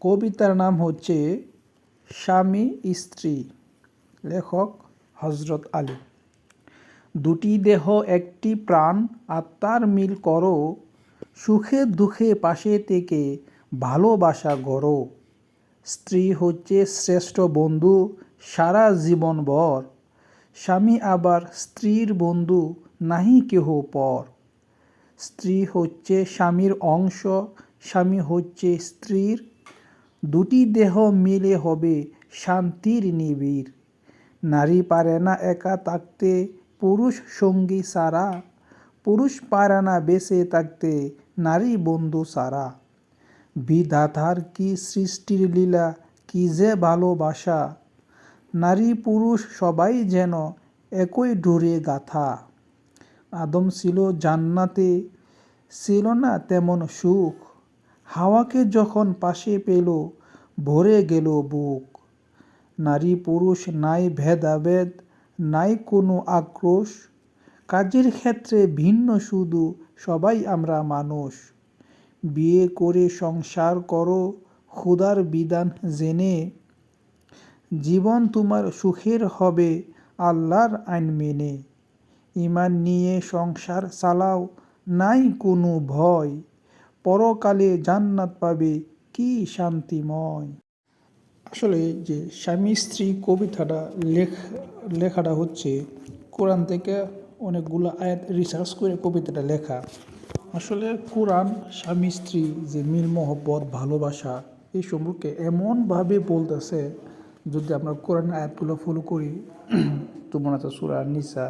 কবিতার নাম হচ্ছে স্বামী স্ত্রী, লেখক হজরত আলী। দুটি দেহ, একটি প্রাণ আত্মার মিল করো, সুখে দুঃখে পাশে থেকে ভালোবাসা গড়ো। স্ত্রী হচ্ছে শ্রেষ্ঠ বন্ধু, সারা জীবনভর স্বামী আবার স্ত্রীর বন্ধু, নাহি কেহ পর। স্ত্রী হচ্ছে স্বামীর অংশ, স্বামী হচ্ছে স্ত্রীর দুটি দেহ মিলে হবে, শান্তির নিবিড়। নারী পারে না একা থাকতে, পুরুষ সঙ্গী সারা পুরুষ পারে না বেঁচে থাকতে, নারী বন্ধু সারা বিধাতার কি সৃষ্টির লীলা, কি যে ভালোবাসা। নারী পুরুষ সবাই যেন একই ডোরে গাথা। আদম ছিল জান্নাতে, ছিল না তেমন সুখ। হাওয়াকে যখন পাশে পেল, ভরে গেল বুক। নারী পুরুষ, নাই ভেদাভেদ, নাই কোনো আক্রোশ। কাজের ক্ষেত্রে ভিন্ন শুধু সবাই আমরা মানুষ। বিয়ে করে সংসার করো খুদার বিধান জেনে। জীবন তোমার সুখের হবে, আল্লাহর আইন মেনে। ইমান নিয়ে সংসার চালাও, নাই কোনো ভয়। পরকালে জান্নাত পাবে কি শান্তিময়? আসলে যে স্বামী স্ত্রী কবিতাটা লেখ, লেখাটা হচ্ছে কোরআন থেকে অনেকগুলো আয়াত রিসার্চ করে কবিতাটা লেখা। আসলে কোরআন স্বামী স্ত্রী যে মিল, মহব্বত, ভালোবাসা, এই সম্পর্কে এমনভাবে বলতেছে, যদি আমরা কোরআন আয়াতগুলো ফলো করি তোমরা তো সুরা নিসা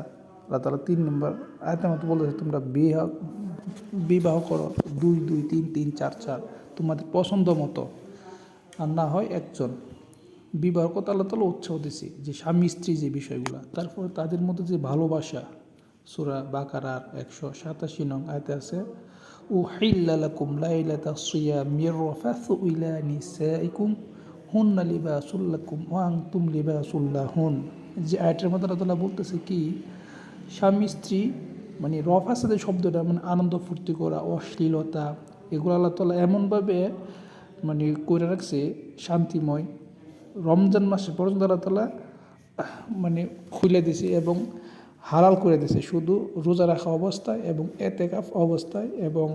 আল্লাহ তালা তিন নম্বর আয়াতের মতো বলতেছে, তোমরা বিবাহ বিবাহ করো দুই দুই, তিন তিন, চার চার, তোমাদের পছন্দ মতো। আর না হয় একজন। বিবাহ কথা আল্লাহ তালা উৎসাহ দিছে যে স্বামী, স্ত্রী যে বিষয়গুলো। তারপরে তাদের মধ্যে যে ভালোবাসা, সুরা বাকারার একশো সাতাশি নং আয়তে আছে হাইল্লাকুম লাইলাতা সুয়া মির রফাসু ইলা নিসাইকুম, হুন্না লিবাসুল্লাকুম ওয়াং তুম লিবাসুল্লাহুন যে আয়টার মধ্যে আল্লাহ বলতেছে কি স্বামী, স্ত্রী মানে রফাসাদে শব্দটা মানে আনন্দ ফুর্তি করা, অশ্লীলতা, এগুলো আল্লাহ তালা এমনভাবে মানে করে রাখছে শান্তিময়। রমজান মাসে পর্যন্ত আল্লাহ তালা মানে খুলে দিছে এবং হালাল করে দিছে শুধু রোজা রাখা অবস্থায় এবং এতেকাফ অবস্থায় এবং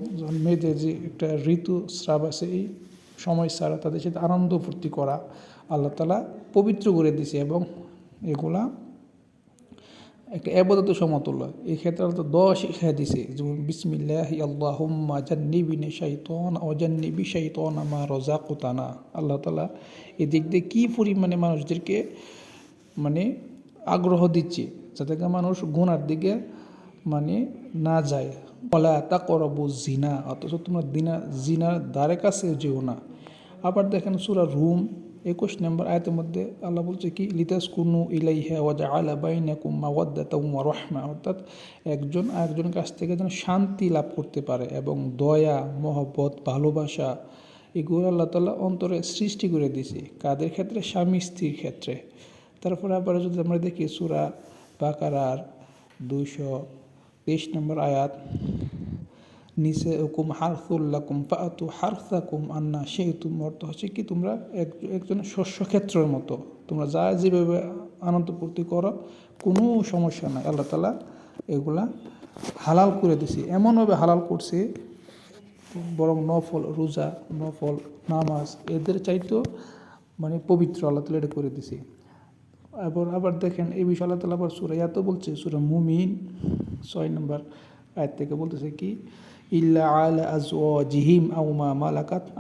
মেয়েদের যে একটা ঋতু স্রাব আছে, এই সময় ছাড়া তাদের সাথে আনন্দ ফুর্তি করা আল্লাহ তালা পবিত্র করে দিছে এবং এগুলা একটা আবাদত সমতুল্য। এই ক্ষেত্রে আল্লাহ দশ শিক্ষা দিছে, যেমন বিসমিল্লাহ আল্লাহুম্মা জান্নিবিনে শাইতন ও জান্নিবি শাইতন আমা রজাকুতানা আল্লাহ তালা এদিক দিয়ে কী পরিমাণে মানুষদেরকে মানে আগ্রহ দিচ্ছে, যাতে মানুষ গুণার দিকে মানে না যায়। বলা তা করব জিনা অথচ তোমরা দিনা, জিনার দ্বারে কাছে যেও না। আবার দেখেন সুরা রুম একুশ নম্বর আয়তের মধ্যে আল্লাহ বলছে কি? লিতাস কুনু ইলাইহা ওয়াজা আলা বাইনা কুম্মা ওয়াদ্দাতা উমা রহমা। অর্থাৎ একজন আরেকজনের কাছ থেকে যেন শান্তি লাভ করতে পারে এবং দয়া, মহব্বত, ভালোবাসা এগুলো আল্লাহ তাল্লাহ অন্তরে সৃষ্টি করে দিছে কাদের ক্ষেত্রে? স্বামী স্ত্রীর ক্ষেত্রে। তারপরে আবার যদি আমরা দেখি সুরা বাকারার দুইশো তেইশ নম্বর আয়াত নিসে হুকুম হারফুল্লাকুম ফাতু হারসাকুম আন্না সেই তুম অর্থ হচ্ছে কি তোমরা এক, একজন শস্যক্ষেত্রের মতো। তোমরা যা যেভাবে আনন্দ পূর্তি করো, কোনো সমস্যা নাই। আল্লাহ তালা এগুলা হালাল করে দিছে। এমনভাবে হালাল করছে, বরং নফল, রোজা, নফল, নামাজ, এদের চাইতেও মানে পবিত্র আল্লাহ তালা এটা করে দিছে। আবার আবার দেখেন, এই বিষয়ে আল্লাহ তালা আবার সুরা এত বলছে, সুরা মুমিন, ছয় নম্বর আয়াত থেকে বলতেছে কি মালাকাত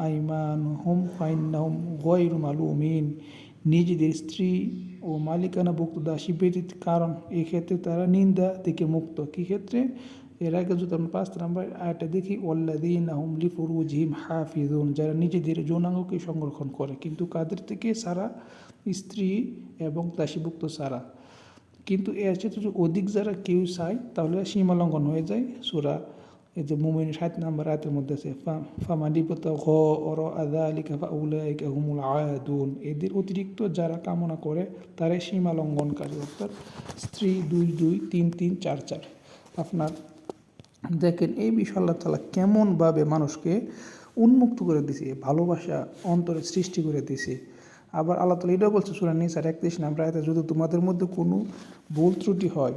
নিজেদের স্ত্রী ও মালিকানা ভুক্ত দাসী ব্যতীত, কারণ এক্ষেত্রে তারা নিন্দা থেকে মুক্ত। কী ক্ষেত্রে? এর আগে যদি আমরা পাঁচ নাম্বার আয়টা দেখি ওল্লাদিন আহম লিফুরুজিম হাফিজুন যারা নিজেদের যৌনাঙ্গকে সংরক্ষণ করে। কিন্তু কাদের থেকে? সারা স্ত্রী এবং দাসীভুক্ত সারা। কিন্তু এর যদি অধিক যারা কেউ চায়, তাহলে সীমালঙ্ঘন হয়ে যায়। সুরা এই যে মুমিন সাত নাম্বার আয়াতের মধ্যে আছে ফামালিপত ঘ অর আদা আলিকা ফাউলাইকা হুমুল আয়াদুন। এদের অতিরিক্ত যারা কামনা করে, তারাই সীমা লঙ্ঘনকারী, অর্থাৎ স্ত্রী দুই দুই তিন তিন চার চার। আপনার দেখেন, এই বিষয় আল্লাহ তালা কেমনভাবে মানুষকে উন্মুক্ত করে দিছি, ভালোবাসা অন্তরে সৃষ্টি করে দিছে। আবার আল্লাহ তালা এটাও বলছে, সুরা নিসার একত্রিশ নাম্বার আয়াতে, যদি তোমাদের মধ্যে কোনো ভুল ত্রুটি হয়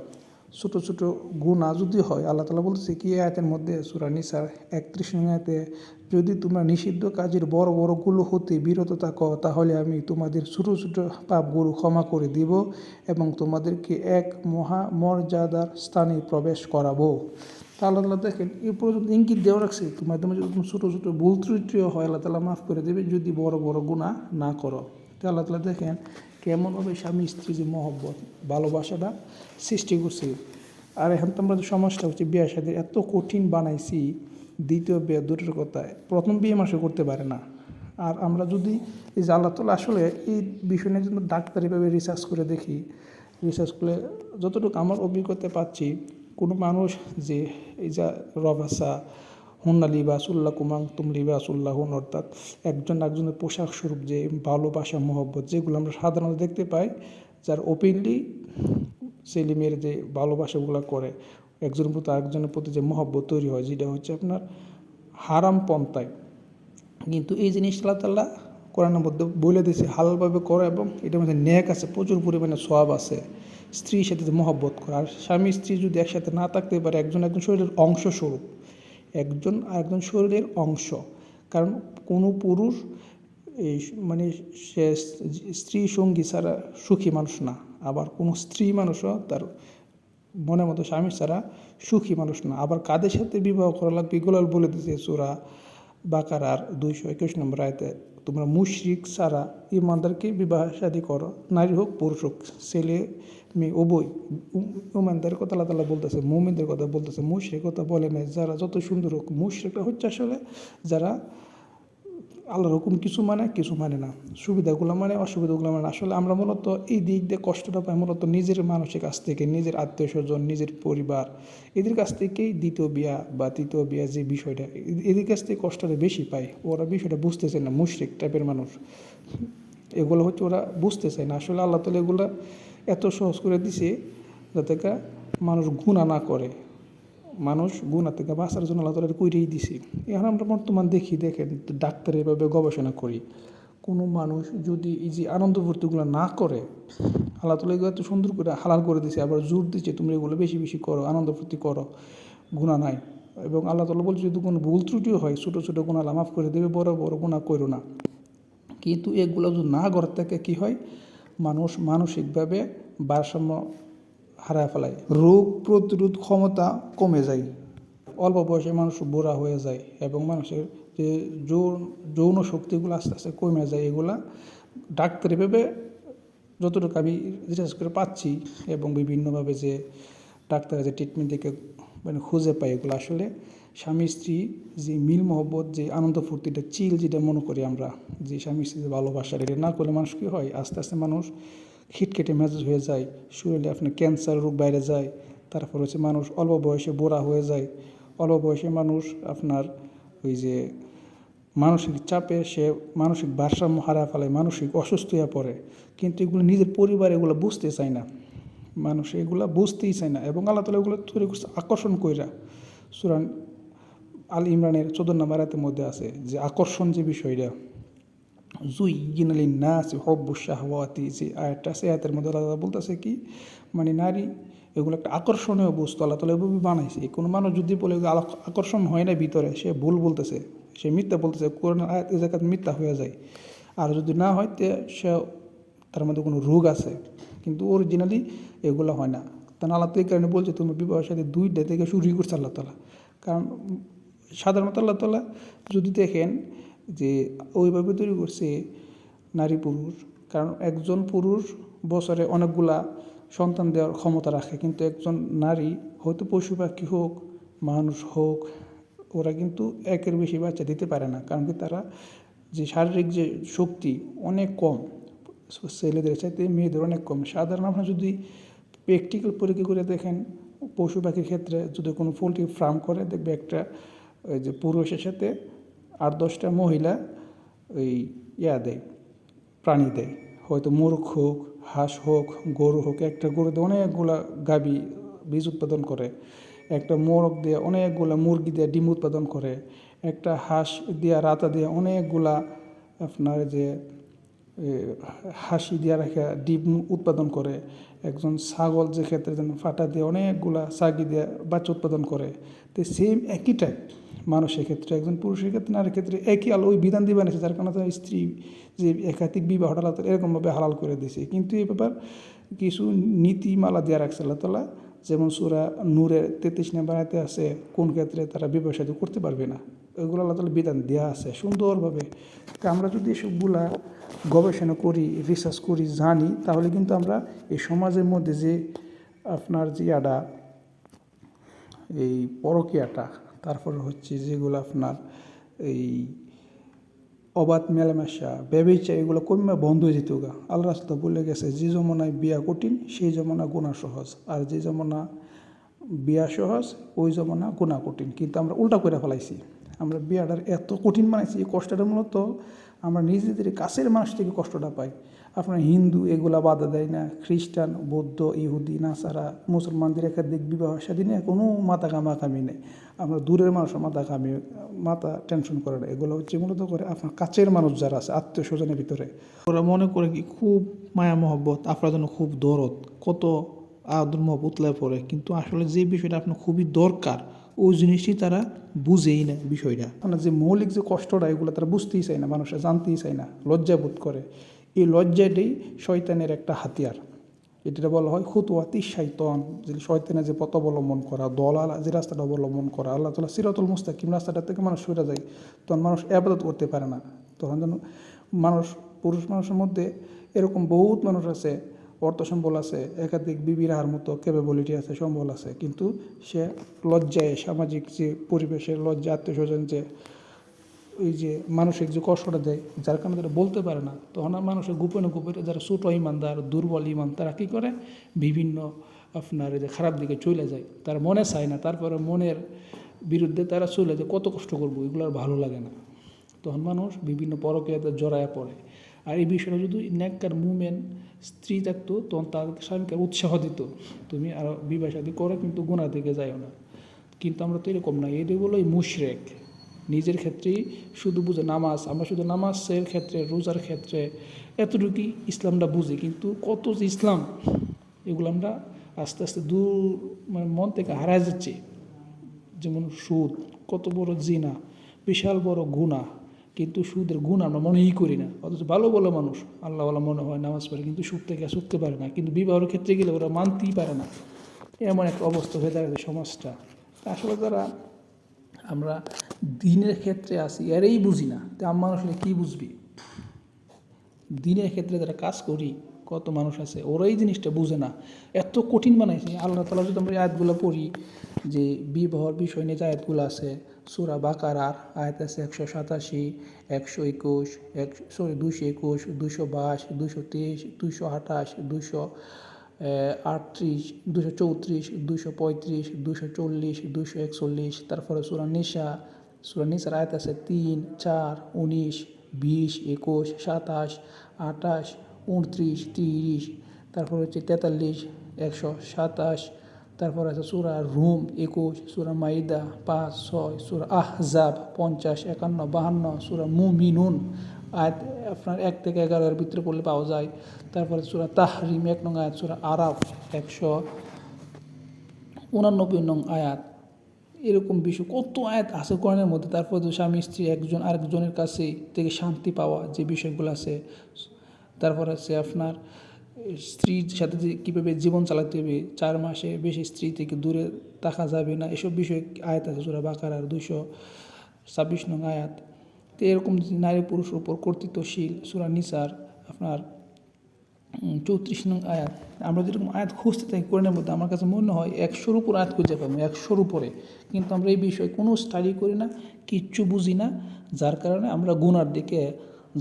ছোট ছোট গুণা যদি হয়, আল্লাহ তালা বলতেছে কি আয়াতের মধ্যে সুরা নিসার একত্রিশ আয়াতে, যদি তোমরা নিষিদ্ধ কাজের বড় বড়গুলো হতে বিরত থাকো, তাহলে আমি তোমাদের ছোট ছোট পাপগুলো ক্ষমা করে দিব এবং তোমাদেরকে এক মহা মর্যাদার স্থানে প্রবেশ করাবো। তা আল্লাহ তালা দেখেন এই পর্যন্ত ইঙ্গিত দেওয়া রাখছে, তোমার তোমার যদি ছোটো ছোটো ভুল ত্রুটিও হয়, আল্লাহ তালা মাফ করে দেবে যদি বড় বড় গুণা না করো। তো আল্লাহ তালা দেখেন কেমনভাবে স্বামী স্ত্রী যে মহব্বত, ভালোবাসাটা সৃষ্টি করছে। আর এখন তো আমরা যে সমাজটা হচ্ছে বিয়ে সাথে এত কঠিন বানাইছি, দ্বিতীয় বিয়ে দূরের কথা, প্রথম বিয়ে মাসে করতে পারে না। আর আমরা যদি এই যে আল্লাহ তালা আসলে এই বিষয় নিয়ে যদি ডাক্তারিভাবে রিসার্চ করে দেখি রিসার্চ করে যতটুকু আমার অভিজ্ঞতা পাচ্ছি, কোনো মানুষ যে এই যা রবাসা হুন্না লিবাসুল্লাহ কুমাং তুম লিবাসুল্লাহ হুন অর্থাৎ একজন একজনের পোশাক স্বরূপ, যে ভালোবাসা, মহব্বত, যেগুলো আমরা সাধারণত দেখতে পাই, যার ওপেনলি ছেলে মেয়ের যে ভালোবাসাগুলো করে, একজনের প্রতি আরেকজনের প্রতি যে মহব্বত তৈরি হয়, যেটা হচ্ছে আপনার হারাম পন্থায়। কিন্তু এই জিনিস আল্লাহ তাল্লাহ কোরআনের মধ্যে বলে দিয়েছে, হালালভাবে করো এবং এটার মধ্যে ন্যাক আছে, প্রচুর পরিমাণে সব আছে। স্ত্রীর সাথে মহব্বত করে, আর স্বামী স্ত্রী যদি একসাথে না থাকতে পারে, একজন একজন শরীরের অংশ স্বরূপ। একজন আরেকজন শরীরের অংশ। কারণ কোনো পুরুষ, এই মানে সে স্ত্রী সঙ্গী ছাড়া সুখী মানুষ না। আবার কোনো স্ত্রী মানুষও তার মনের মতো স্বামী ছাড়া সুখী মানুষ না। আবার কাদের সাথে বিবাহ করা লাগবে এগুলো বলে দিয়েছে চোরা বাকারার দুইশো একুশ নম্বর আয়তে তোমরা মুশরিক সারা ইমানদারকে বিবাহ শাদী করো, নারী হোক, পুরুষ হোক, ছেলে, মেয়ে, উভয় উমানদের কথা আল্লাহ তালা বলতেছে, মোমিনদের কথা বলতেছে, মুশরিক কথা বলে নাই। যারা যত সুন্দর হোক মুশরিকটা হচ্ছে আসলে যারা আল্লাহর হুকুম কিছু মানে কিছু মানে না। সুবিধাগুলো মানে অসুবিধাগুলো মানে আসলে আমরা মূলত এই দিক দিয়ে কষ্টটা পাই মূলত নিজের মানুষের কাছ থেকে, নিজের আত্মীয় স্বজন, নিজের পরিবার। এদের কাছ থেকেই দ্বিতীয় বিয়া বা তৃতীয় বিয়া যে বিষয়টা, এদের কাছ থেকে কষ্টটা বেশি পায় ওরা বিষয়টা বুঝতেছে না, মুশরিক টাইপের মানুষ। এগুলো হচ্ছে ওরা বুঝতে চায় না। আসলে আল্লাহ তালা এগুলো এত সহজ করে দিছে যাতে মানুষ গুণা না করে। মানুষ গুণা থেকে বাঁচার জন্য আল্লাহ তালা কইরেই দিছে। এখন আমরা বর্তমান দেখি, দেখেন, ডাক্তার এভাবে গবেষণা করি। কোনো মানুষ যদি এই যে আনন্দ ভর্তিগুলো না করে, আল্লাহ তালা এগুলো এত সুন্দর করে হালাল করে দিছে, আবার জোর দিচ্ছে তুমি এগুলো বেশি বেশি করো, আনন্দ ফুর্তি করো গুণা নাই। এবং আল্লাহ তালা বলছে, যদি কোনো ভুল ত্রুটিও হয়, ছোটো ছোটো গুণা মাফ করে দেবে, বড় বড় গুণা করো না। কিন্তু এগুলো যদি না ঘর থেকে কী হয়, মানুষ মানসিকভাবে ভারসাম্য হারায় ফেলায়। রোগ প্রতিরোধ ক্ষমতা কমে যায়। অল্প বয়সে মানুষ বুড়া হয়ে যায় এবং মানুষের যে যৌন শক্তিগুলো আস্তে আস্তে কমে যায়, এগুলা ডাক্তারিভাবে যতটুকু আমি রিসার্চ করে পাচ্ছি এবং বিভিন্নভাবে যে ডাক্তার যে ট্রিটমেন্ট থেকে মানে খুঁজে পাই এগুলো, আসলে স্বামী স্ত্রী যে মিল মহব্বত, যে আনন্দ ফুর্তিটা চিল যেটা মনে করি আমরা, যে স্বামী স্ত্রী যে ভালোবাসা, এটা না করলে মানুষ কী হয়? আস্তে আস্তে মানুষ খিটকেটে মেজাজ হয়ে যায়, শরীরে আপনার ক্যান্সার রোগ বাইরে যায়, তারপর হচ্ছে মানুষ অল্প বয়সে বোরা হয়ে যায়, অল্প বয়সে মানুষ আপনার ওই যে মানসিক চাপে সে মানসিক ভারসাম্য হারা ফেলে, মানসিক অসুস্থ হয়ে পড়ে। কিন্তু এগুলো নিজের পরিবার এগুলো বুঝতে চায় না। মানুষ এগুলো বুঝতেই চায় না এবং আল্লাহ তালা এগুলো তৈরি করছে আকর্ষণ কইরা। সুরান আল ইমরানের চোদ্দ নম্বর মধ্যে আছে যে আকর্ষণ যে বিষয়টা জুই গিনালি নাচ হব্বু শাহওয়াতি যে আয়াতটা আছে, আয়াতের মধ্যে আল্লাহ বলতেছে কি মানে নারী এগুলো একটা আকর্ষণীয় বস্তু, আল্লাহ তালা এভাবে বানাইছে। কোনো মানুষ যদি বলে আকর্ষণ হয় না ভিতরে, সে ভুল বলতেছে, সে মিথ্যা বলতেছে কোরআন আয়াত এই জায়গায় মিথ্যা হয়ে যায়। আর যদি না হয়, তে সে তার মধ্যে কোনো রোগ আছে। কিন্তু অরিজিনালি এগুলো হয় না। তাহলে আল্লাহ তো এই কারণে বলছে, তুমি বিবাহের সাথে দুইটা থেকে শুরুই করছে আল্লাহ তালা। কারণ সাধারণত আল্লাহ তালা যদি দেখেন যে ওইভাবে তৈরি করছে নারী পুরুষ। কারণ একজন পুরুষ বছরে অনেকগুলা সন্তান দেওয়ার ক্ষমতা রাখে, কিন্তু একজন নারী হয়তো পশু পাখি হোক, মানুষ হোক, ওরা কিন্তু একের বেশি বাচ্চা দিতে পারে না। কারণ কি তারা যে শারীরিক যে শক্তি অনেক কম, ছেলেদের চাইতে মেয়েদের অনেক কম। সাধারণ আপনার যদি প্র্যাকটিক্যাল পরীক্ষা করে দেখেন পশু পাখির ক্ষেত্রে যদি কোনো পোলট্রি ফার্ম করে, দেখবে একটা ওই যে পুরুষের সাথে আট দশটা মহিলা ওই ইয়া দেয়, প্রাণী দেয়। হয়তো মোরগ হোক, হাঁস হোক, গরু হোক, একটা গরু গরুতে অনেকগুলা গাবি বীজ উৎপাদন করে। একটা মোরগ দিয়ে অনেকগুলা মুরগি দিয়ে ডিম উৎপাদন করে। একটা হাঁস দিয়ে, রাতা দিয়ে অনেকগুলা আপনার যে হাসি দিয়া রেখে ডিম উৎপাদন করে। একজন ছাগল যে ক্ষেত্রে যেন ফাটা দিয়ে অনেকগুলা সাগি দিয়ে বাচ্চা উৎপাদন করে, তো সেম একই টাইপ মানুষের ক্ষেত্রে একজন পুরুষের ক্ষেত্রে নারীর ক্ষেত্রে একই আলো, ওই বিধান দিবেন যার কারণে তার স্ত্রী যে একাধিক বিবাহ আল্লাহ এরকমভাবে হালাল করে দিয়েছে কিন্তু এই ব্যাপার কিছু নীতিমালা দেওয়া রাখছে আল্লাহ তালা যেমন সুরা নূরের তেত্রিশ নম্বর আছে, কোন ক্ষেত্রে তারা সাথে করতে পারবে না। ওইগুলো আল্লাহ তালা বিধান দেওয়া আছে সুন্দরভাবে। তা আমরা যদি এসবগুলা গবেষণা করি রিসার্চ করি, জানি, তাহলে কিন্তু আমরা এই সমাজের মধ্যে যে আপনার যে আডা এই পরকীয়াটা, তারপরে হচ্ছে যেগুলো আপনার এই অবাধ মেলামেশা ব্যবচা এগুলো কমে বন্ধ হয়ে যেত গা। আল্লাহ রাস্তা বলে গেছে, যে জমানায় বিয়া কঠিন, সেই জমানা গুণা সহজ। আর যে জমানা বিয়া সহজ, ওই জমানা গুণা কঠিন। কিন্তু আমরা উল্টা করে ফেলাইছি। আমরা বিয়াটার এত কঠিন বানাইছি, এই কষ্টটা মূলত আমরা নিজেদের কাছের মানুষ থেকে কষ্টটা পাই। আপনার হিন্দু, এগুলা বাধা দেয় না, খ্রিস্টান, বৌদ্ধ, ইহুদি, নাসারা, মুসলমানদের একাধিক বিবাহ স্বাধীনে কোনো মাথা কামাকামি নেই। আমরা দূরের মানুষের মাথা কামি, মাথা টেনশন করে না। এগুলো হচ্ছে মূলত করে আপনার কাছের মানুষ যারা আছে, আত্মীয় স্বজনের ভিতরে। ওরা মনে করে কি খুব মায়া মহব্বত, আপনার জন্য খুব দরদ, কত আদর মহব্বত পড়ে। কিন্তু আসলে যে বিষয়টা আপনার খুবই দরকার ওই জিনিসটি তারা বুঝেই না বিষয়টা। মানে যে মৌলিক যে কষ্টটা, এগুলো তারা বুঝতেই চায় না, মানুষরা জানতেই চায় না, লজ্জা বোধ করে। এই লজ্জাটাই শয়তানের একটা হাতিয়ার। এটা বলা হয় খুতুয়াতি শাইতন যে শয়তানের যে পথ অবলম্বন করা দলাল যে রাস্তাটা অবলম্বন করা, আল্লাহ তালা সিরাতুল মুস্তাকিম রাস্তাটা থেকে মানুষ সরে যায়, তখন মানুষ আবাদত করতে পারে না। তখন যেন মানুষ, পুরুষ মানুষের মধ্যে এরকম বহুত মানুষ আছে অর্থ সম্বল আছে, একাধিক বিবিরাহার মতো ক্যাপাবিলিটি আছে, সম্বল আছে, কিন্তু সে লজ্জায়, সামাজিক যে পরিবেশে লজ্জা আত্মীয় স্বজন যে ওই যে মানসিক যে কষ্টটা দেয়, যার কারণে তারা বলতে পারে না। তখন মানুষের গোপনে গোপনে যারা ছোট ইমানদার দুর্বল ইমান, তারা কী করে? বিভিন্ন আপনার যে খারাপ দিকে চলে যায়। তার মনে চায় না, তারপরে মনের বিরুদ্ধে তারা চলে যায়, কত কষ্ট করব? এগুলো আর ভালো লাগে না। তখন মানুষ বিভিন্ন পরকীয়াতে জড়ায় পড়ে। আর এই বিষয়টা যদি নেককার মুমেন্ট স্ত্রী থাকতো, তখন তার স্বামীকে উৎসাহ দিত, তুমি আর বিবাহ শাদী করো, কিন্তু গুণা দিকে যাইও না। কিন্তু আমরা তো এরকম না এটি বলো মুশরেক। নিজের ক্ষেত্রেই শুধু বুঝে নামাজ, আমরা শুধু নামাজের ক্ষেত্রে, রোজার ক্ষেত্রে এতটুকুই ইসলামটা বুঝি, কিন্তু কত যে ইসলাম, এগুলো আমরা আস্তে আস্তে দূর মানে মন থেকে হারায় যাচ্ছে। যেমন সুদ, কত বড় জিনা, বিশাল বড় গুণা কিন্তু সুদের গুণ আমরা মনেই করি না। অথচ ভালো বলো মানুষ, আল্লাহওয়ালা মনে হয় নামাজ পড়ে কিন্তু সুদ থেকে শুকতে পারে না। কিন্তু বিবাহের ক্ষেত্রে গেলে ওরা মানতেই পারে না। এমন একটা অবস্থা হয়ে দাঁড়াবে সমাজটা। আসলে তারা আমরা দিনের ক্ষেত্রে আসি এরাই বুঝি না। তো আমার আসলে কী বুঝবি? দিনের ক্ষেত্রে যারা কাজ করি, কত মানুষ আছে, ওরাই জিনিসটা বুঝে না। এত কঠিন বানাইছে। আল্লাহ তালা যদি আমরা আয়াতগুলো পড়ি, যে বিবাহর বিষয় নিয়ে যে আয়াতগুলো আছে সুরা বাকারার আয়াত আছে একশো সাতাশি, একশো একুশ, এক সরি দুশো একুশ দুশো বাইশ দুশো তেইশ দুশো আঠাশ দুশো আটত্রিশ দুশো চৌত্রিশ দুশো পঁয়ত্রিশ দুশো চল্লিশ দুশো একচল্লিশ, তারপরে সুরা নিশা সুরা নিশার আয়াত আছে তিন, চার, উনিশ, বিশ, একুশ, সাতাশ আটাশ উনত্রিশ, তিরিশ, তারপর হচ্ছে তেতাল্লিশ, একশো সাতাশ তারপর আছে সুরা রুম একুশ, সুরা মাইদা পাঁচ, ছয়, সুরা আহজাব পঞ্চাশ, একান্ন, বাহান্ন, সুরা মুমিনুন। আয়াত আপনার এক থেকে এগারোর ভিতরে পড়লে পাওয়া যায়। তারপরে সুরা তাহরিম এক নং আয়াত, সুরা আরাফ একশো উনানব্বই নং আয়াত। এরকম বিষয়, কত আয়াত আছে কোরআনের মধ্যে? তারপর তো স্বামী, স্ত্রী, একজন আরেকজনের কাছে থেকে শান্তি পাওয়া যে বিষয়গুলো আছে। তারপর আছে আপনার স্ত্রীর সাথে যে কীভাবে জীবন চালাতে হবে, চার মাসে বেশি স্ত্রী থেকে দূরে থাকা যাবে না, এসব বিষয়ে আয়াত আছে, সুরা বাকার আর দুশো ছাব্বিশ নং আয়াত। তো এরকম নারী পুরুষের উপর কর্তৃত্বশীল, সুরা নিসার আপনার চৌত্রিশ নং আয়াত। আমরা যেরকম আয়াত খুঁজতে থাকি কোরআনের মধ্যে আমার কাছে মনে হয় একশোর উপর আয়াত খুঁজে পাবো, একশোর উপরে। কিন্তু আমরা এই বিষয়ে কোনো স্টাডি করি না, কিচ্ছু বুঝি না, যার কারণে আমরা গুনার দিকে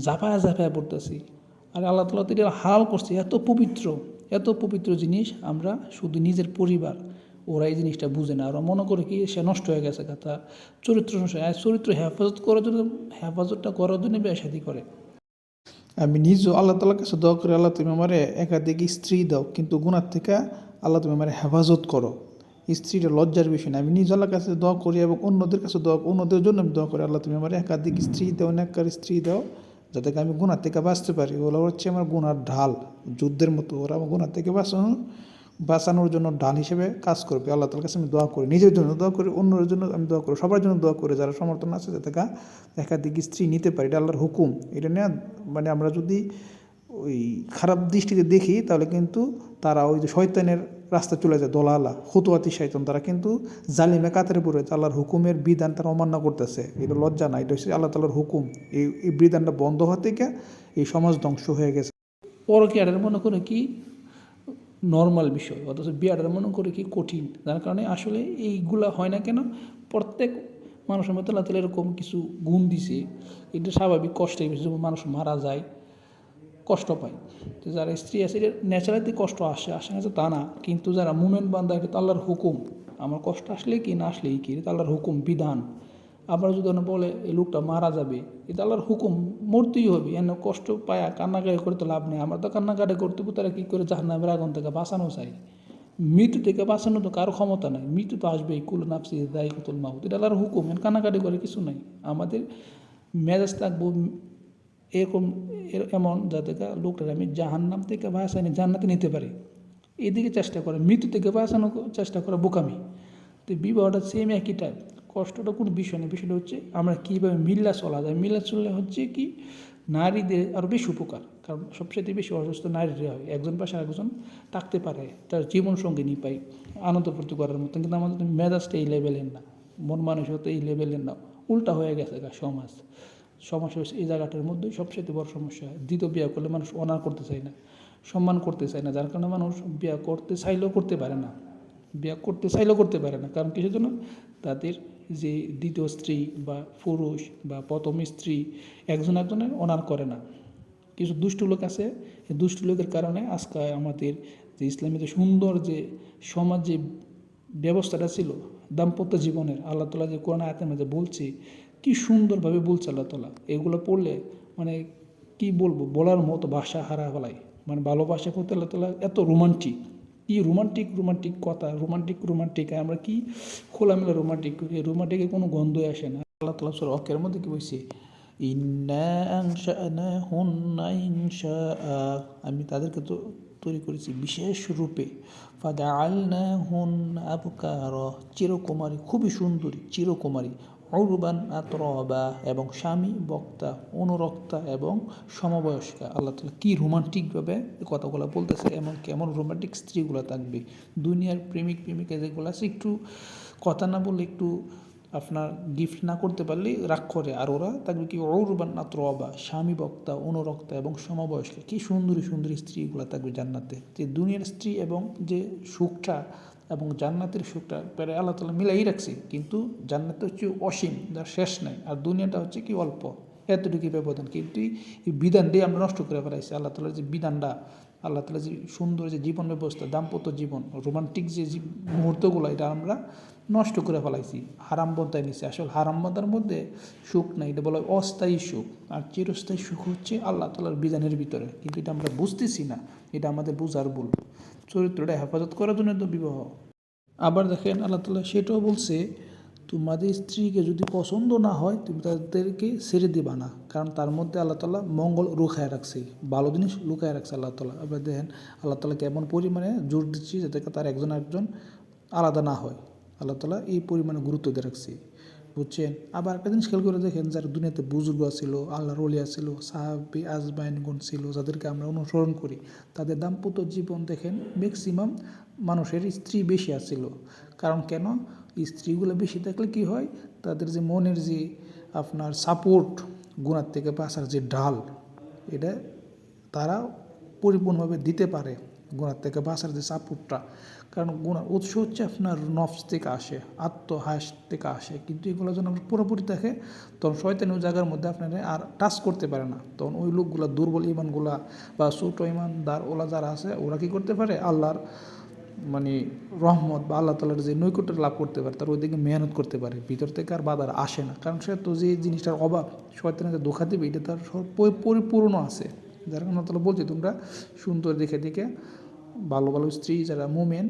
ঝাঁপায়া ঝাঁপায়া পড়তেছি। আর আল্লাহ তালা তো হাল করছে, এত পবিত্র এত পবিত্র জিনিস আমরা শুধু নিজের পরিবার ওরা এই জিনিসটা বুঝে না। ওরা মনে করে কি সে নষ্ট হয়ে গেছে কথা, চরিত্র নষ্ট চরিত্র হেফাজত করার জন্য, হেফাজতটা করার জন্য বিয়ে করে। আমি নিজেও আল্লাহ তালার কাছে দোয়া করে, আল্লাহ তুমি আমার একাধিক স্ত্রী দাও, কিন্তু গুণার থেকে আল্লাহ তুমি আমার হেফাজত করো। স্ত্রীটা লজ্জার বিষয় না, আমি নিজ আল্লাহর কাছে দোয়া করি এবং অন্যদের কাছে দোয়া, অন্যদের জন্য আমি দোয়া করি, আল্লাহ তুমি আমার একাধিক স্ত্রী দাও, নেককার স্ত্রী দাও। যাতে আমি গুণার থেকে বাঁচতে পারি, ওরা হচ্ছে আমার গুণার ঢাল। যুদ্ধের মতো ওরা আমার গুণার থেকে বাঁচানো, বাঁচানোর জন্য ঢাল হিসেবে কাজ করবে আল্লাহ তালার কাছে আমি দোয়া করি। নিজের জন্য দোয়া করি, অন্যের জন্য আমি দোয়া করি, সবার জন্য দোয়া করি। যারা সমর্থন আছে, যাতে কা একাধিক স্ত্রী নিতে পারি, এটা আল্লাহর হুকুম। এটা নিয়ে মানে আমরা যদি ওই খারাপ দৃষ্টিতে দেখি, তাহলে কিন্তু তারা ওই যে শয়তানের রাস্তা চলে যায়, দলালা হতুয়াতি শয়তান তারা কিন্তু জালিমে কাতারে পড়ে আল্লাহর হুকুমের বিধান তারা অমান্য করতেছে। এটা লজ্জা না, এটা হচ্ছে আল্লাহ তালার হুকুম। এই এই বিধানটা বন্ধ হওয়া থেকে এই সমাজ ধ্বংস হয়ে গেছে। পরকিয়ারের মনে করে কি নর্মাল বিষয়, অথচ বিয়াটার মনে করে কি কঠিন। যার কারণে আসলে এইগুলা হয় না কেন? প্রত্যেক মানুষের মধ্যে আল্লাহ তালা এরকম কিছু গুণ দিছে। এটা স্বাভাবিক যেমন মানুষ মারা যায় কষ্ট পায়। তো যারা স্ত্রী আছে এটা ন্যাচারালি কষ্ট আসে আসে না তা না। কিন্তু যারা মুমেন্ট বান্ধা এটা তো আল্লাহর হুকুম। আমার কষ্ট আসলে কি, না আসলেই কি, এটা তো আল্লাহর হুকুম, বিধান। আবার যদি বলে, এই লোকটা মারা যাবে এটা আল্লাহর হুকুম, মরতেই হবে। এনে কষ্ট পায়া কান্নাকাটি করে তো লাভ নেই। আমরা তো কান্নাকাটি করতে তারা কী করে জাহান্নামের আগুন থেকে বাঁচানো চাই মৃত্যু থেকে বাঁচানো তো কারও ক্ষমতা নাই। মৃত্যু তো আসবেই, কুল নাফসি দায়ী কুতুল মাহুত এটা আল্লাহর হুকুম, এন কান্নাকাটি করে কিছু নাই। আমাদের মেজাজ থাকব এরকম এর- এমন যাতে কা লোকটা আমি জাহান্নাম থেকে বাঁচানি জান্নাতে নিতে পারি। এদিকে চেষ্টা করে, মৃত্যু থেকে বাঁচানো চেষ্টা করা বোকামি। তো বিবাহটা সেম একই টাইপ কষ্টটা কোনো বিষয় নেই বিষয়টা হচ্ছে আমরা কীভাবে মিল্লা চলা যায়। মিল্লা চললে হচ্ছে কি, নারীদের আরও বেশি উপকার। কারণ সবচেয়ে বেশি অসুস্থ নারীরা হয়। একজন পাশে আরেকজন থাকতে পারে, তার জীবন সঙ্গে নিয়ে পাই, আনন্দ ফুর্তি করার মতন। কিন্তু আমাদের মেজাজটা এই লেভেলের না, মন মানসিকতা এই লেভেলের না। উল্টা হয়ে গেছে সমাজ। সমস্যা হচ্ছে এই জায়গাটার মধ্যেই সবচেয়ে বড় সমস্যা দ্বিতীয় বিয়ে করলে মানুষ অনার করতে চায় না, সম্মান করতে চায় না। যার কারণে মানুষ বিয়ে করতে চাইলেও করতে পারে না। বিয়ে করতে চাইলেও করতে পারে না। কারণ কিসের জন্য? তাদের যে দ্বিতীয় স্ত্রী বা পুরুষ বা প্রথম স্ত্রী একজন একজনের অনার করে না। কিছু দুষ্ট লোক আছে। দুষ্ট লোকের কারণে আজকে আমাদের যে ইসলামী যে সুন্দর যে সমাজ যে ব্যবস্থাটা ছিল, দাম্পত্য জীবনের, আল্লাহ তালা যে কোরআন আয়াতের মাঝে বলছে কি সুন্দরভাবে বলছে আল্লাহ তালা এগুলো পড়লে মানে কি বলব? বলার মতো ভাষা হারা ফেলায় মানে ভালোবাসা করতে আল্লাহ তালা এত রোমান্টিক। কি রোমান্টিক রোমান্টিক কথা, রোমান্টিক রোমান্টিক। আমরা কি খোলামেলা রোমান্টিক করি? রোমান্টিকের কোনো গন্ধই আসে না। আল্লাহ তালা সুরা অকের মধ্যে কি বলছে? আমি তাদেরকে তো তৈরি করেছি বিশেষ রূপে। ফাদা আল না হুন আবকার চিরকুমারী, খুবই সুন্দরী, চিরকুমারী। অরুবান আতরবা এবং স্বামী, বক্তা, অনুরক্তা এবং সমবয়স্কা। আল্লাহ তালা কী রোমান্টিকভাবে কথাগুলো বলতেছে এমন কেমন রোমান্টিক স্ত্রীগুলো থাকবে। দুনিয়ার প্রেমিক, প্রেমিকা যেগুলো আছে, একটু কথা না বললে একটু আপনার গিফট না করতে পারলে রাগ করে। আর ওরা থাকবে কি অরুবান আতরবা, স্বামী, বক্তা, অনুরক্তা এবং সমবয়স্কা। কী সুন্দরী সুন্দরী স্ত্রীগুলো থাকবে জান্নাতে। যে দুনিয়ার স্ত্রী এবং যে সুখটা এবং জান্নাতের সুখটা প্রায় আল্লাহ তালা মিলাই রাখছে। কিন্তু জান্নাত হচ্ছে অসীম, যার শেষ নাই। আর দুনিয়াটা হচ্ছে কি অল্প এতটুকু ব্যবধান। কিন্তু এই বিধান দিয়ে আমরা নষ্ট করে ফেলাইছি। আল্লাহ তালার যে বিধানটা, আল্লাহ তালা যে সুন্দর যে জীবন ব্যবস্থা, দাম্পত্য জীবন, রোমান্টিক যে মুহূর্তগুলো, এটা আমরা নষ্ট করে ফেলাইছি। হারাম বন্ধায় নিছি। আসলে হারাম বন্ধার মধ্যে সুখ নাই, এটা বলা হয় অস্থায়ী সুখ। আর চিরস্থায়ী সুখ হচ্ছে আল্লাহ তালার বিধানের ভিতরে। কিন্তু এটা আমরা বুঝতেছি না, এটা আমাদের বুঝার ভুল। চরিত্রটা হেফাজত করার জন্য তো বিবাহ। আবার দেখেন আল্লাহ তালা সেটাও বলছে, তোমাদের স্ত্রীকে যদি পছন্দ না হয়, তুমি তাদেরকে ছেড়ে দিবা না। কারণ তার মধ্যে আল্লাহ তালা মঙ্গল রুখায় রাখছে, ভালো জিনিস লুকায় রাখছে আল্লাহ তালা এবার দেখেন আল্লাহ তালা কেমন পরিমাণে জোর দিচ্ছি, যাতে তার একজন একজন আলাদা না হয়। আল্লাহ তালা এই পরিমাণে গুরুত্ব দিয়ে রাখছে। বুঝছেন? আবার একটা জিনিস খেয়াল করে দেখেন, যারা দুনিয়াতে বুজুর্গ ছিল আল্লাহর অলিয়া ছিল সাহাবি আজবাইনগুন ছিল, যাদেরকে আমরা অনুসরণ করি, তাদের দাম্পত্য জীবন দেখেন ম্যাক্সিমাম মানুষের স্ত্রী বেশি আছিল। কারণ কেন? স্ত্রীগুলো বেশি থাকলে কি হয়? তাদের যে মনের যে আপনার সাপোর্ট গুণার থেকে বাঁচার যে ডাল এটা তারা পরিপূর্ণভাবে দিতে পারে। গুণার থেকে বাঁচার যে সাপোর্টটা কারণ গুণার উৎস হচ্ছে আপনার নফস থেকে আসে, আত্মহাস থেকে আসে। কিন্তু এগুলো যখন আপনার পুরোপুরি থাকে তখন শয়তানি ওই জায়গার মধ্যে আপনারা আর টাচ করতে পারে না। তখন ওই লোকগুলা, দুর্বল ইমানগুলা বা ছোটো ইমানদার ওলা যারা আছে, ওরা কি করতে পারে? আল্লাহর মানে রহমত বা আল্লাহ তালার যে নৈকট্য লাভ করতে পারে, তার ওইদিকে মেহনত করতে পারে। ভিতর থেকে আর বাধার আসে না। কারণ সে তো যে জিনিসটার অভাব শয়তানে ধোকা দেবে, এটা তার পরিপূর্ণ আছে। যার কারণে তালা বলছে, তোমরা সুন্দর দেখে দেখে, ভালো ভালো স্ত্রী যারা মোমেন,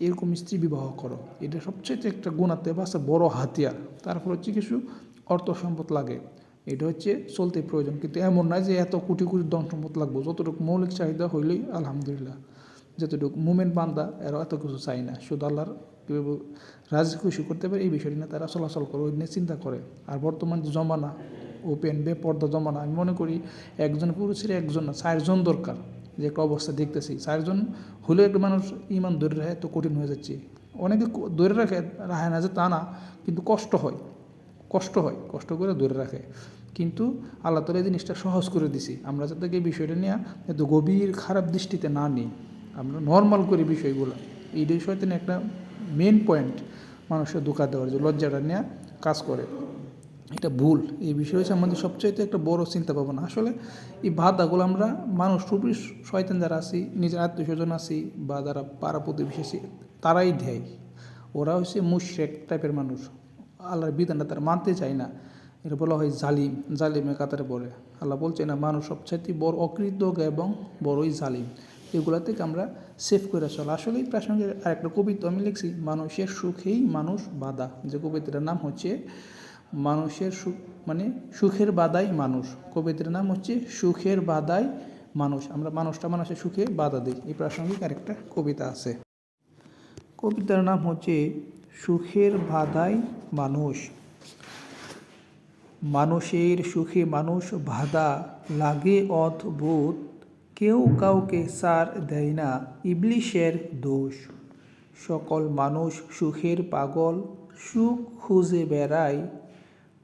এরকম স্ত্রী বিবাহ করো। এটা সবচেয়ে একটা গুণাতে বা বড় হাতিয়ার। তারপর হচ্ছে কিছু অর্থ সম্পদ লাগে। এটা হচ্ছে চলতে প্রয়োজন। কিন্তু এমন নয় যে এত কোটি কোটি ধন সম্পদ লাগবে। যতটুকু মৌলিক চাহিদা হইলেই আলহামদুলিল্লাহ। যতটুকু মুমেন্ট বান্দা এরা এত কিছু চাই না। শুধু আল্লাহর কীভাবে রাজি খুশি করতে পারে, এই বিষয়টি নিয়ে তারা চলাচল করে, ওই নিয়ে চিন্তা করে। আর বর্তমান যে জমানা ওপেন বেপর্দা জমানা। আমি মনে করি একজন পুরুষের একজন না, চারজন দরকার। যে একটা অবস্থা দেখতেছি, চারজন হলে একটা মানুষ ইমান ধরে রাখে তো কঠিন হয়ে যাচ্ছে। অনেকে ধরে রাখে রাখে না যে তা না, কিন্তু কষ্ট হয়। কষ্ট হয়, কষ্ট করে ধরে রাখে। কিন্তু আল্লাহ তালা এই জিনিসটা সহজ করে দিছি। আমরা যাতে এই বিষয়টা নিয়ে এত গভীর, খারাপ দৃষ্টিতে না নিই। আমরা নর্মাল করি বিষয়গুলো। এই বিষয়তে একটা মেন পয়েন্ট মানুষের ধোকা দেওয়ার যে লজ্জাটা নিয়ে কাজ করে। এটা ভুল। এই বিষয় হচ্ছে আমাদের সবচাইতে একটা বড় চিন্তা ভাবনা। আসলে এই বাধাগুলো আমরা মানুষ খুবই শয়তান যারা আছি, নিজের আত্মীয় স্বজন আছি বা যারা পাড়া প্রতিবেশী তারাই দেয় ওরা হচ্ছে মুশরেক টাইপের মানুষ। আল্লাহর বিধানটা তারা মানতে চায় না। এটা বলা হয় জালিম। জালিমে কাতারে পড়ে। আল্লাহ বলছে না মানুষ সবচাইতে বড় অকৃতজ্ঞ এবং বড়ই জালিম। এগুলা থেকে আমরা সেভ করে চলা। আসলে এই প্রাসঙ্গে আরেকটা কবিতা আমি লিখছি, মানুষের সুখেই মানুষ বাধা। যে কবিতাটার নাম হচ্ছে মানুষের সুখ মানে সুখের বাধাই মানুষ। কবিতার নাম হচ্ছে সুখের বাধাই মানুষ। আমরা মানুষটা মানুষের সুখে বাধা দিই। এই প্রাসঙ্গিক আরেকটা কবিতা আছে। কবিতার নাম হচ্ছে সুখের বাধাই মানুষ। মানুষের সুখে মানুষ বাধা লাগে অদ্ভুত। কেউ কাউকে সার দেয় না ইবলিশের দোষ। সকল মানুষ সুখের পাগল। সুখ খুঁজে বেড়ায়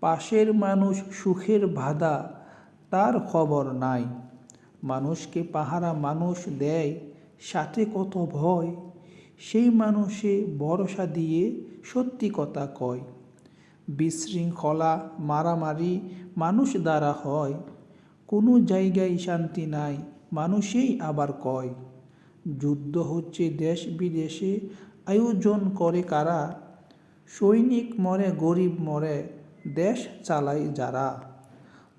পাশের মানুষ সুখের বাধা, তার খবর নাই। মানুষকে পাহারা মানুষ দেয়, সাথে কত ভয়, সেই মানুষে ভরসা দিয়ে সত্যি কথা কয়। বিশৃঙ্খলা, মারামারি মানুষ দ্বারা হয়, কোনো জায়গায় শান্তি নাই, মানুষেই আবার কয়। যুদ্ধ হচ্ছে দেশ বিদেশে আয়োজন করে কারা? সৈনিক মরে, গরিব মরে দেশ চালায় যারা।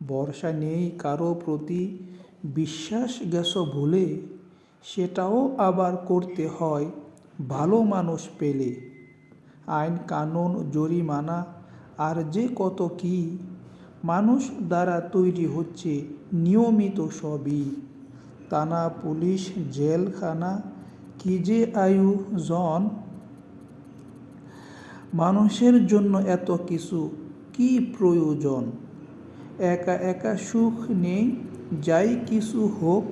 বর্ষা নেই কারও প্রতি, বিশ্বাস গেছ ভুলে, সেটাও আবার করতে হয় ভালো মানুষ পেলে। আইন, কানুন, জরিমানা, আর যে কত কি, মানুষ দ্বারা তৈরি হচ্ছে নিয়মিত সবই। থানা, পুলিশ, জেলখানা, কি যে আয়োজন মানুষের জন্য এত কিছু কি প্রয়োজন? একা একা সুখ নেই, যাই কিছু হোক,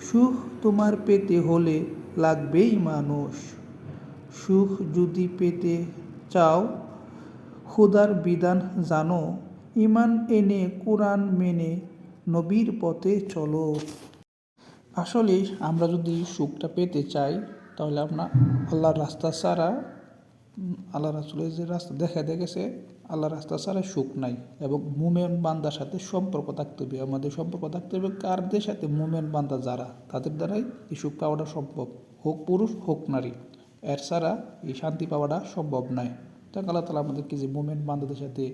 সুখ তোমার পেতে হলে লাগবেই মানুষ। সুখ যদি পেতে চাও, খুদার বিধান জানো ইমান এনে কোরআন মেনে নবীর পথে চলো। আসলে আমরা যদি সুখটা পেতে চাই, তাহলে আপনার আল্লাহর রাস্তা ছাড়া আল্লাহ রাসুলের যে রাস্তা দেখা দেখেছে আল্লাহর রাস্তা ছাড়া সুখ নাই এবং মুমেন বান্দার সাথে সম্পর্ক থাকতে হবে। আমাদের সম্পর্ক থাকতে হবে কারদের সাথে? মুমেন বান্দা যারা, তাদের দ্বারাই এই সুখ পাওয়াটা সম্ভব। হোক পুরুষ, হোক নারী, এর ছাড়া এই শান্তি পাওয়াটা সম্ভব নয় তাই আল্লাহ তালা আমাদেরকে যে মুমেন্ট বান্দাদের সাথে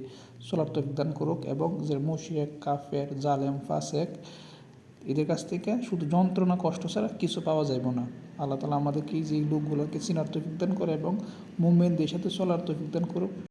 তফিক দান করুক এবং যে মুশিক কাফের, জালেম, ফাসেক, এদের কাছ থেকে শুধু যন্ত্রণা, কষ্ট ছাড়া কিছু পাওয়া যাবে না। আল্লাহ তালা আমাদেরকে যে লোকগুলোকে চিনার তফিক দান করে এবং মুভমেন্টদের সাথে চলার তফিক দান করুক।